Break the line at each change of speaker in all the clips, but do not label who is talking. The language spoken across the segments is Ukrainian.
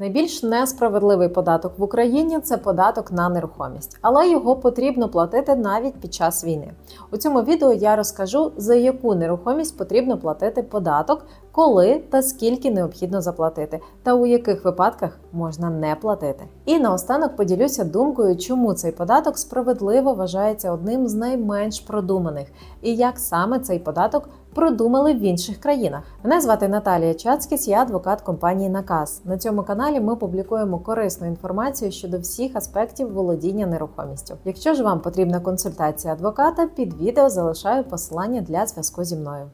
Найбільш несправедливий податок в Україні це податок на нерухомість, але його потрібно платити навіть під час війни. У цьому відео я розкажу, за яку нерухомість потрібно платити податок, коли та скільки необхідно заплатити, та у яких випадках можна не платити. І наостанок поділюся думкою, чому цей податок справедливо вважається одним з найменш продуманих, і як саме цей податок продумали в інших країнах. Мене звати Наталія Чацькіс, я адвокат компанії Наказ. На цьому каналі ми публікуємо корисну інформацію щодо всіх аспектів володіння нерухомістю. Якщо ж вам потрібна консультація адвоката, під відео залишаю посилання для зв'язку зі мною.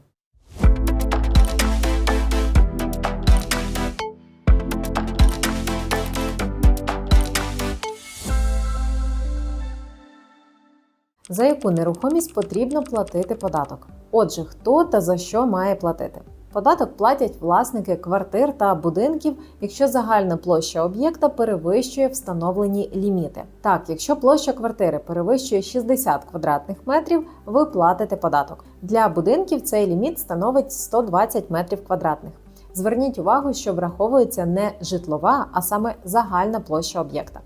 За яку нерухомість потрібно платити податок? Отже, хто та за що має платити? Податок платять власники квартир та будинків, якщо загальна площа об'єкта перевищує встановлені ліміти. Так, якщо площа квартири перевищує 60 квадратних метрів, ви платите податок. Для будинків цей ліміт становить 120 метрів квадратних. Зверніть увагу, що враховується не житлова, а саме загальна площа об'єкта.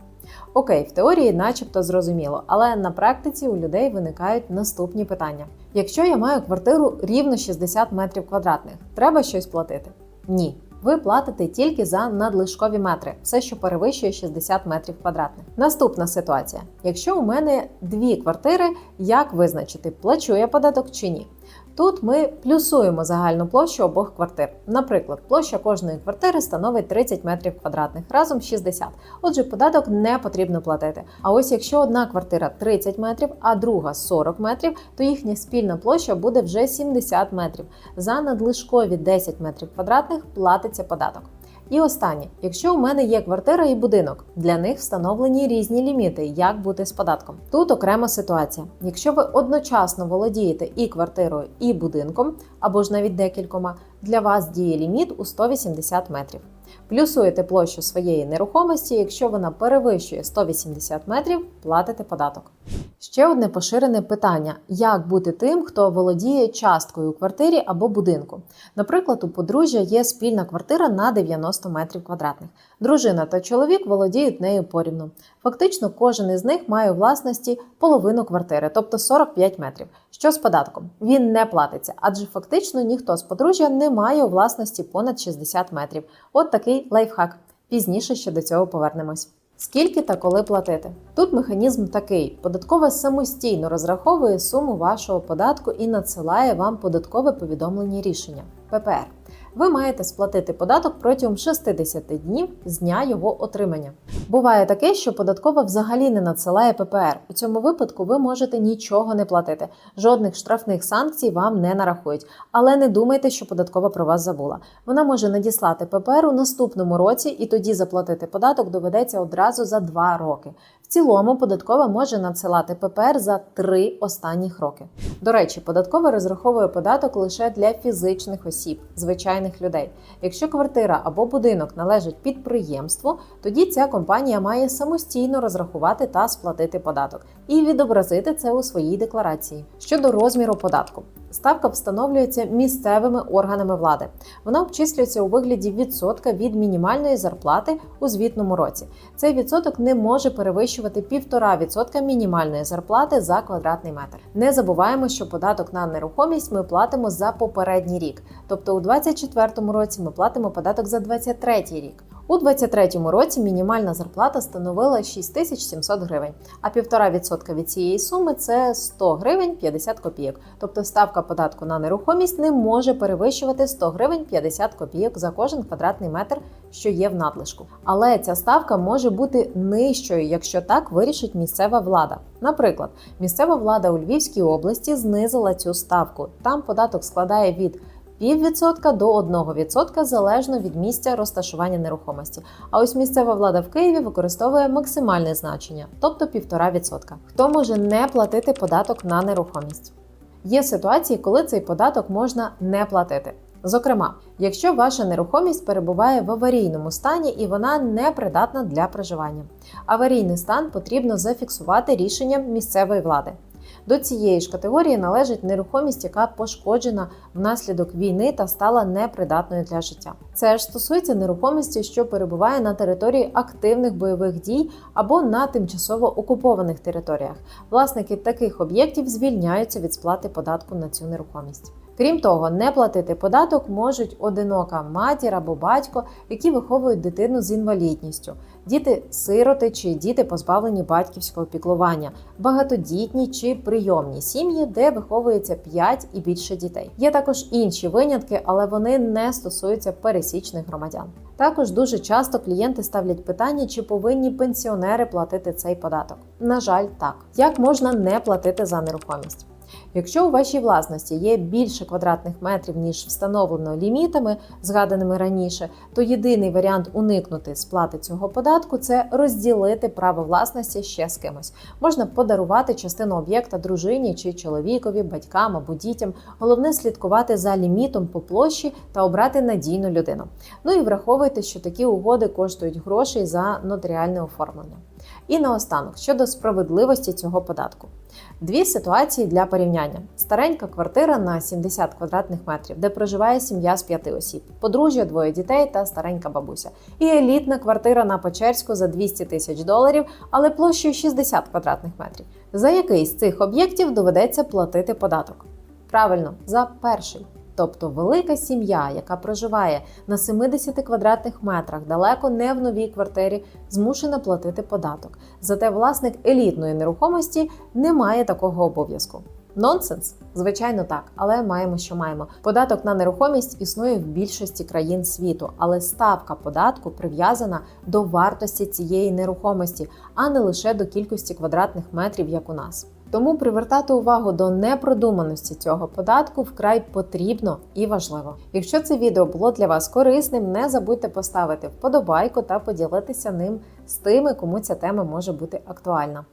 Окей, в теорії, начебто, зрозуміло, але на практиці у людей виникають наступні питання: якщо я маю квартиру рівно 60 метрів квадратних, треба щось платити? Ні. Ви платите тільки за надлишкові метри, все, що перевищує 60 метрів квадратних. Наступна ситуація: якщо у мене дві квартири, як визначити, плачу я податок чи ні? Тут ми плюсуємо загальну площу обох квартир. Наприклад, площа кожної квартири становить 30 метрів квадратних, разом 60. Отже, податок не потрібно платити. А ось якщо одна квартира 30 метрів, а друга 40 метрів, то їхня спільна площа буде вже 70 метрів. За надлишкові 10 метрів квадратних платиться податок. І останнє, якщо у мене є квартира і будинок, для них встановлені різні ліміти, як бути з податком. Тут окрема ситуація. Якщо ви одночасно володієте і квартирою, і будинком, або ж навіть декількома, для вас діє ліміт у 180 метрів. Плюсуєте площу своєї нерухомості, якщо вона перевищує 180 метрів, платите податок. Ще одне поширене питання: як бути тим, хто володіє часткою у квартирі або будинку. Наприклад, у подружжя є спільна квартира на 90 метрів квадратних. Дружина та чоловік володіють нею порівну. Фактично, кожен із них має у власності половину квартири, тобто 45 метрів. Що з податком? Він не платиться, адже фактично ніхто з подружжя не має у власності понад 60 метрів. От такий лайфхак. Пізніше ще до цього повернемось. Скільки та коли платити? Тут механізм такий: податкова самостійно розраховує суму вашого податку і надсилає вам податкове повідомлення рішення ППР. Ви маєте сплатити податок протягом 60 днів з дня його отримання. Буває таке, що податкова взагалі не надсилає ППР. У цьому випадку ви можете нічого не платити, жодних штрафних санкцій вам не нарахують. Але не думайте, що податкова про вас забула. Вона може надіслати ППР у наступному році, і тоді заплатити податок доведеться одразу за 2 роки. В цілому податкова може надсилати ППР за 3 останніх роки. До речі, податкова розраховує податок лише для фізичних осіб, звичайних людей. Якщо квартира або будинок належить підприємству, тоді ця компанія має самостійно розрахувати та сплатити податок і відобразити це у своїй декларації. Щодо розміру податку. Ставка встановлюється місцевими органами влади. Вона обчислюється у вигляді відсотка від мінімальної зарплати у звітному році. Цей відсоток не може перевищувати 1,5% мінімальної зарплати за квадратний метр. Не забуваємо, що податок на нерухомість ми платимо за попередній рік, тобто у 2024 році ми платимо податок за 2023 рік. У 2023 році мінімальна зарплата становила 6700 гривень, а 1,5% від цієї суми це 100 гривень 50 копійок. Тобто ставка податку на нерухомість не може перевищувати 100 гривень 50 копійок за кожен квадратний метр, що є в надлишку. Але ця ставка може бути нижчою, якщо так вирішить місцева влада. Наприклад, місцева влада у Львівській області знизила цю ставку. Там податок складає від 0,5% до 1% залежно від місця розташування нерухомості. А ось місцева влада в Києві використовує максимальне значення, тобто 1,5%. Хто може не платити податок на нерухомість? Є ситуації, коли цей податок можна не платити. Зокрема, якщо ваша нерухомість перебуває в аварійному стані і вона не придатна для проживання. Аварійний стан потрібно зафіксувати рішенням місцевої влади. До цієї ж категорії належить нерухомість, яка пошкоджена внаслідок війни та стала непридатною для життя. Це ж стосується нерухомості, що перебуває на території активних бойових дій або на тимчасово окупованих територіях. Власники таких об'єктів звільняються від сплати податку на цю нерухомість. Крім того, не платити податок можуть одинока матір або батько, які виховують дитину з інвалідністю, діти-сироти чи діти позбавлені батьківського піклування, багатодітні чи прийомні сім'ї, де виховується 5 і більше дітей. Є також інші винятки, але вони не стосуються пересічних громадян. Також дуже часто клієнти ставлять питання, чи повинні пенсіонери платити цей податок. На жаль, так як можна не платити за нерухомість. Якщо у вашій власності є більше квадратних метрів, ніж встановлено лімітами, згаданими раніше, то єдиний варіант уникнути сплати цього податку це розділити право власності ще з кимось. Можна подарувати частину об'єкта дружині чи чоловікові, батькам або дітям. Головне слідкувати за лімітом по площі та обрати надійну людину. Ну і враховуйте, що такі угоди коштують грошей за нотаріальне оформлення. І наостанок щодо справедливості цього податку. Дві ситуації для порівняння: старенька квартира на 70 квадратних метрів, де проживає сім'я з п'яти осіб, подружжя, двоє дітей та старенька бабуся. І елітна квартира на Печерську за 200 тисяч доларів, але площею 60 квадратних метрів. За який з цих об'єктів доведеться платити податок? Правильно, за перший. Тобто велика сім'я, яка проживає на 70 квадратних метрах, далеко не в новій квартирі, змушена платити податок. Зате власник елітної нерухомості не має такого обов'язку. Нонсенс? Звичайно, так, але маємо, що маємо. Податок на нерухомість існує в більшості країн світу, але ставка податку прив'язана до вартості цієї нерухомості, а не лише до кількості квадратних метрів, як у нас. Тому привертати увагу до непродуманості цього податку вкрай потрібно і важливо. Якщо це відео було для вас корисним, не забудьте поставити вподобайку та поділитися ним з тими, кому ця тема може бути актуальна.